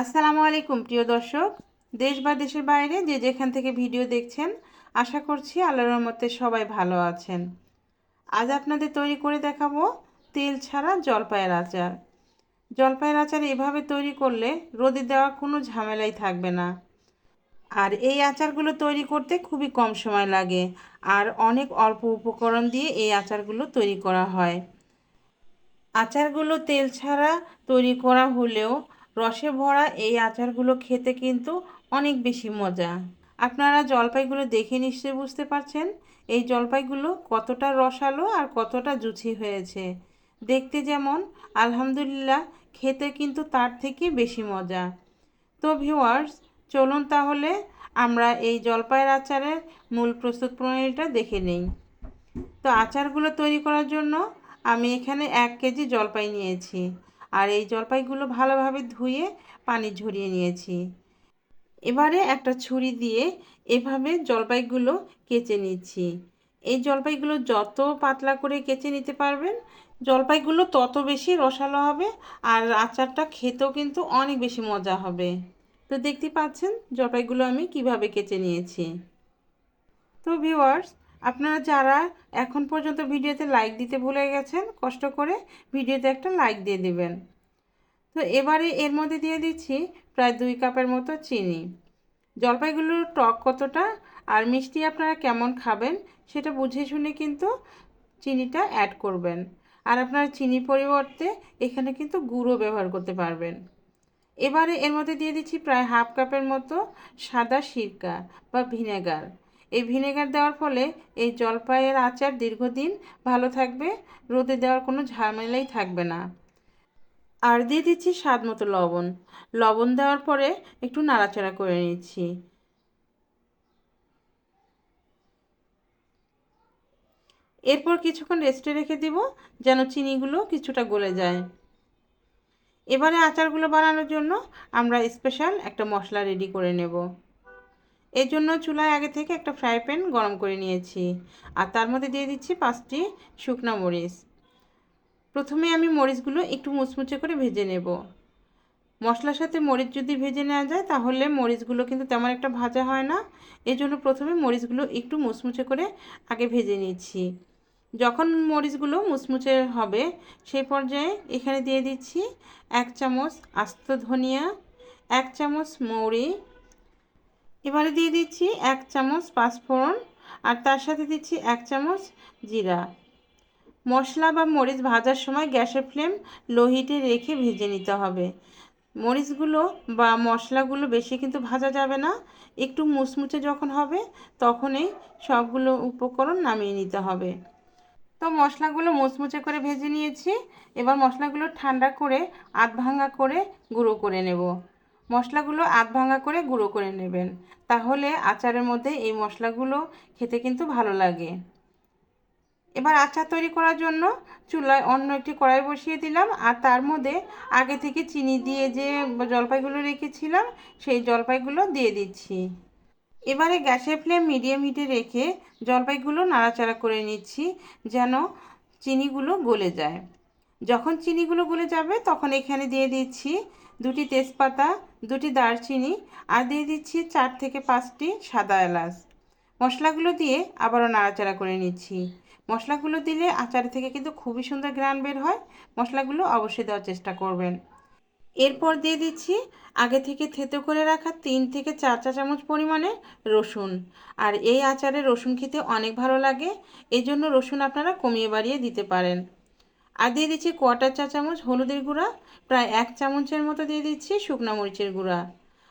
আসসালামু আলাইকুম, প্রিয় দর্শক। দেশ বা দেশের বাইরে যে যেখান থেকে ভিডিও দেখছেন, আশা করছি আল্লাহর রহমতে সবাই ভালো আছেন। আজ আপনাদের তৈরি করে দেখাবো তেল ছাড়া জলপাইয়ের আচার। জলপাইয়ের আচার এভাবে তৈরি করলে রোদে দেওয়ার কোনো ঝামেলাই থাকবে না। আর এই আচারগুলো তৈরি করতে খুবই কম সময় লাগে, আর অনেক অল্প উপকরণ দিয়ে এই আচারগুলো তৈরি করা হয়। আচারগুলো তেল ছাড়া তৈরি করা হলেও রসে ভরা এই আচারগুলো খেতে কিন্তু অনেক বেশি মজা। আপনারা জলপাইগুলো দেখে নিশ্চয়ই বুঝতে পারছেন, এই জলপাইগুলো কতটা রসালো আর কতটা জুছি হয়েছে। দেখতে যেমন, আলহামদুলিল্লাহ, খেতে কিন্তু তার থেকে বেশি মজা। তো ভিউয়ার্স, চলুন তাহলে আমরা এই জলপাইয়ের আচারের মূল প্রস্তুত প্রণালীটা দেখে নেই। তো আচারগুলো তৈরি করার জন্য আমি এখানে এক কেজি জলপাই নিয়েছি। আর এই জলপাইগুলো ভালোভাবে ধুয়ে পানি ঝরিয়ে নিয়েছি। এবারে একটা ছুরি দিয়ে এভাবে জলপাইগুলো কেচে নিচ্ছি। এই জলপাইগুলো যত পাতলা করে কেচে নিতে পারবেন, জলপাইগুলো তত বেশি রসালো হবে আর আচারটা খেতেও কিন্তু অনেক বেশি মজা হবে। তো দেখতে পাচ্ছেন জলপাইগুলো আমি কীভাবে কেচে নিয়েছি। তো ভিউয়ার্স আপনারা যারা এখন পর্যন্ত ভিডিওতে লাইক দিতে ভুলে গেছেন, কষ্ট করে ভিডিওতে একটা লাইক দিয়ে দিবেন। তো এবারে এর মধ্যে দিয়ে দিচ্ছি প্রায় দুই কাপের মতো চিনি। জলপাইগুলোর টক কতটা আর মিষ্টি আপনারা কেমন খাবেন সেটা বুঝে শুনে কিন্তু চিনিটা অ্যাড করবেন। আর আপনারা চিনি পরিবর্তে এখানে কিন্তু গুঁড়ো ব্যবহার করতে পারবেন। এবারে এর মধ্যে দিয়ে দিচ্ছি প্রায় হাফ কাপের মতো সাদা সিরকা বা ভিনেগার এই ভিনেগার দেওয়ার ফলে এই জলপাইয়ের আচার দীর্ঘদিন ভালো থাকবে, রোদে দেওয়ার কোনো ঝামেলাই থাকবে না। আর দিয়ে দিচ্ছি স্বাদ মতো লবণ। লবণ দেওয়ার পরে একটু নাড়াচাড়া করে নিচ্ছি। এরপর কিছুক্ষণ রেস্টে রেখে দিব, যেন চিনিগুলো কিছুটা গলে যায়। এবারে আচারগুলো বানানোর জন্য আমরা স্পেশাল একটা মশলা রেডি করে নেব। এর জন্য চুলায় আগে থেকে একটা ফ্রাই প্যান গরম করে নিয়েছি। আর তার মধ্যে দিয়ে দিচ্ছি পাঁচটি শুকনো মরিচ। প্রথমে আমি মরিচগুলো একটু মুচমুচে করে ভেজে নেব। মশলার সাথে মরিচ যদি ভেজে নেওয়া যায়, তাহলে মরিচগুলো কিন্তু তেমন একটা ভাজা হয় না। এই জন্য প্রথমে মরিচগুলো একটু মুচমুচে করে আগে ভেজে নিচ্ছি। যখন মরিচগুলো মুচমুচে হবে, সেই পর্যায়ে এখানে দিয়ে দিচ্ছি এক চামচ আস্ত ধনিয়া, এক চামচ মৌরি এবারে দিয়ে দিচ্ছি এক চামচ পাঁচফোড়ন আর তার সাথে দিচ্ছি এক চামচ জিরা। মশলা বা মরিচ ভাজার সময় গ্যাসের ফ্লেম লো হিটে রেখে ভেজে নিতে হবে। মরিচগুলো বা মশলাগুলো বেশি কিন্তু ভাজা যাবে না। একটু মুচমুচে যখন হবে তখনই সবগুলো উপকরণ নামিয়ে নিতে হবে। তো মশলাগুলো মুচমুচে করে ভেজে নিয়েছি। এবার মশলাগুলো ঠান্ডা করে, আধ ভাঙা করে গুঁড়ো করে নেব। মশলাগুলো আধ ভাঙা করে গুঁড়ো করে নেবেন। তাহলে আচারের মধ্যে এই মশলাগুলো খেতে কিন্তু ভালো লাগে। এবার আচার তৈরি করার জন্য চুলায় অন্য একটি কড়াই বসিয়ে দিলাম আর তার মধ্যে আগে থেকে চিনি দিয়ে যে জলপাইগুলো রেখেছিলাম, সেই জলপাইগুলো দিয়ে দিচ্ছি। এবারে গ্যাসের ফ্লেম মিডিয়াম হিটে রেখে জলপাইগুলো নাড়াচাড়া করে নিচ্ছি যেন চিনিগুলো গলে যায়। যখন চিনিগুলো গলে যাবে, তখন এখানে দিয়ে দিচ্ছি দুটি তেজপাতা, দুটি দারচিনি আর দিয়ে দিচ্ছি চার থেকে পাঁচটি সাদা এলাচ। মশলাগুলো দিয়ে আবারও নাড়াচাড়া করে নিচ্ছি। মশলাগুলো দিলে আচার থেকে কিন্তু খুবই সুন্দর গ্রান বের হয়। মশলাগুলো অবশ্যই দেওয়ার চেষ্টা করবেন। এরপর দিয়ে দিচ্ছি আগে থেকে থেতো করে রাখা তিন থেকে চার চা চামচ পরিমাণে রসুন। আর এই আচারে রসুন খেতে অনেক ভালো লাগে। এই জন্য রসুন আপনারা কমিয়ে বাড়িয়ে দিতে পারেন। আর দিয়ে দিচ্ছি কোয়াটার চা চামচ, হলুদের গুঁড়া, প্রায় এক চামচের মতো দিয়ে দিচ্ছি শুকনো মরিচের গুঁড়া।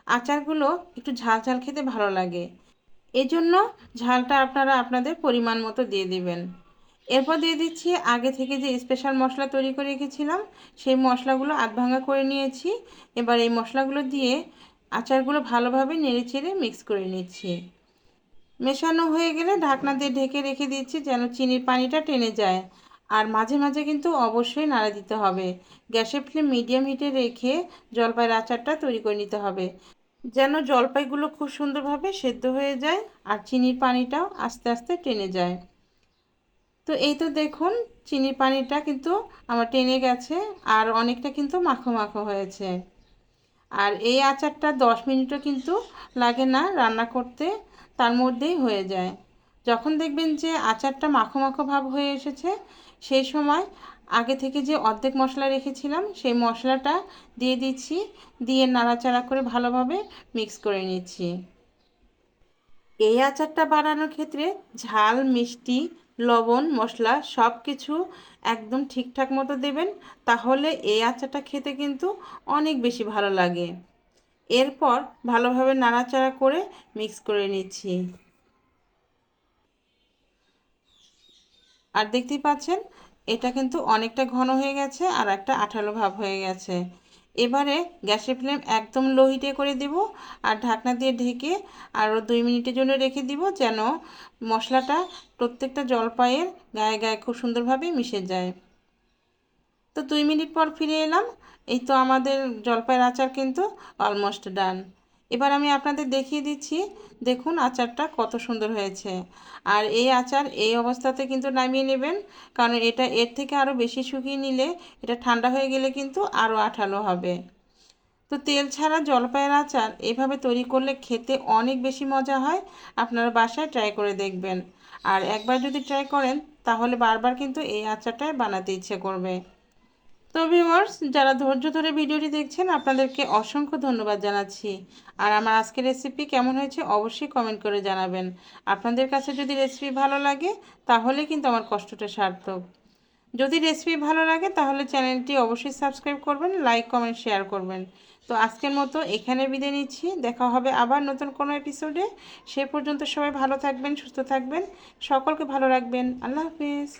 আচারগুলো একটু ঝাল ঝাল খেতে ভালো লাগে। এজন্য ঝালটা আপনারা আপনাদের পরিমাণ মতো দিয়ে দিবেন। এরপর দিয়ে দিচ্ছি আগে থেকে যে স্পেশাল মশলা তৈরি করে রেখেছিলাম, সেই মশলাগুলো আধ ভাঙা করে নিয়েছি। এবার এই মশলাগুলো দিয়ে আচারগুলো ভালোভাবে নেড়ে চেড়ে মিক্স করে নিচ্ছি। মেশানো হয়ে গেলে ঢাকনা দিয়ে ঢেকে রেখে দিচ্ছি যেন চিনির পানিটা টেনে যায়। আর মাঝে মাঝে কিন্তু অবশ্যই নাড়া দিতে হবে। গ্যাসের ফ্লেম মিডিয়াম হিটে রেখে জলপাইয়ের আচারটা তৈরি করে নিতে হবে। যেন জলপাইগুলো খুব সুন্দরভাবে সেদ্ধ হয়ে যায় আর চিনির পানিটাও আস্তে আস্তে টেনে যায়। তো এই তো দেখুন, চিনির পানিটা কিন্তু আমার টেনে গেছে আর অনেকটা কিন্তু মাখো মাখো হয়েছে। আর এই আচারটা দশ মিনিটও কিন্তু লাগে না রান্না করতে, তার মধ্যেই হয়ে যায়। যখন দেখবেন যে আচারটা মাখো মাখো ভাব হয়ে এসেছে সেই সময় আগে থেকে যে অর্ধেক মশলা রেখেছিলাম, সেই মশলাটা দিয়ে দিচ্ছি, দিয়ে নাড়াচাড়া করে ভালোভাবে মিক্স করে নিচ্ছি। এই আচারটা বানানোর ক্ষেত্রে ঝাল, মিষ্টি, লবণ, মশলা সব কিছু একদম ঠিকঠাক মতো দেবেন, তাহলে এই আচারটা খেতে কিন্তু অনেক বেশি ভালো লাগে। এরপর ভালোভাবে নাড়াচাড়া করে মিক্স করে নিচ্ছি। আর দেখতেই পাচ্ছেন, এটা কিন্তু অনেকটা ঘন হয়ে গেছে আর একটা আঠালো ভাব হয়ে গেছে। এবারে গ্যাসের ফ্লেম একদম লো হিটে করে দিব আর ঢাকনা দিয়ে ঢেকে আরও দুই মিনিটের জন্য রেখে দিব যেন মশলাটা প্রত্যেকটা জলপাইয়ের গায়ে গায়ে খুব সুন্দরভাবে মিশে যায়। তো দুই মিনিট পর ফিরে এলাম। এই তো আমাদের জলপাইয়ের আচার কিন্তু অলমোস্ট ডান এবার আমি আপনাদের দেখিয়ে দিচ্ছি, দেখুন আচারটা কত সুন্দর হয়েছে। আর এই আচার এই অবস্থাতে কিন্তু নামিয়ে নেবেন, কারণ এটা এর থেকে আরও বেশি শুকিয়ে নিলে এটা ঠান্ডা হয়ে গেলে কিন্তু আরও আঠালো হবে। তো তেল ছাড়া জলপাইয়ের আচার এভাবে তৈরি করলে খেতে অনেক বেশি মজা হয়, আপনারা বাসায় ট্রাই করে দেখবেন। আর একবার যদি ট্রাই করেন, তাহলে বারবার কিন্তু এই আচারটাই বানাতে ইচ্ছে করবে। তো ভিউয়ার্স যারা ধৈর্য ধরে ভিডিওটি দেখছেন, আপনাদেরকে অসংখ্য ধন্যবাদ জানাচ্ছি। আর আমার আজকের রেসিপি কেমন হয়েছে অবশ্যই কমেন্ট করে জানাবেন। আপনাদের কাছে যদি রেসিপি ভালো লাগে, তাহলে কিন্তু আমার কষ্টটা সার্থক। যদি রেসিপি ভালো লাগে, তাহলে চ্যানেলটি অবশ্যই সাবস্ক্রাইব করবেন লাইক কমেন্ট শেয়ার করবেন। তো আজকের মতো এখানে বিদায় নিচ্ছি। দেখা হবে আবার নতুন কোনো এপিসোডে সে পর্যন্ত সবাই ভালো থাকবেন, সুস্থ থাকবেন। সকলকে ভালো রাখবেন। আল্লাহ হাফিজ।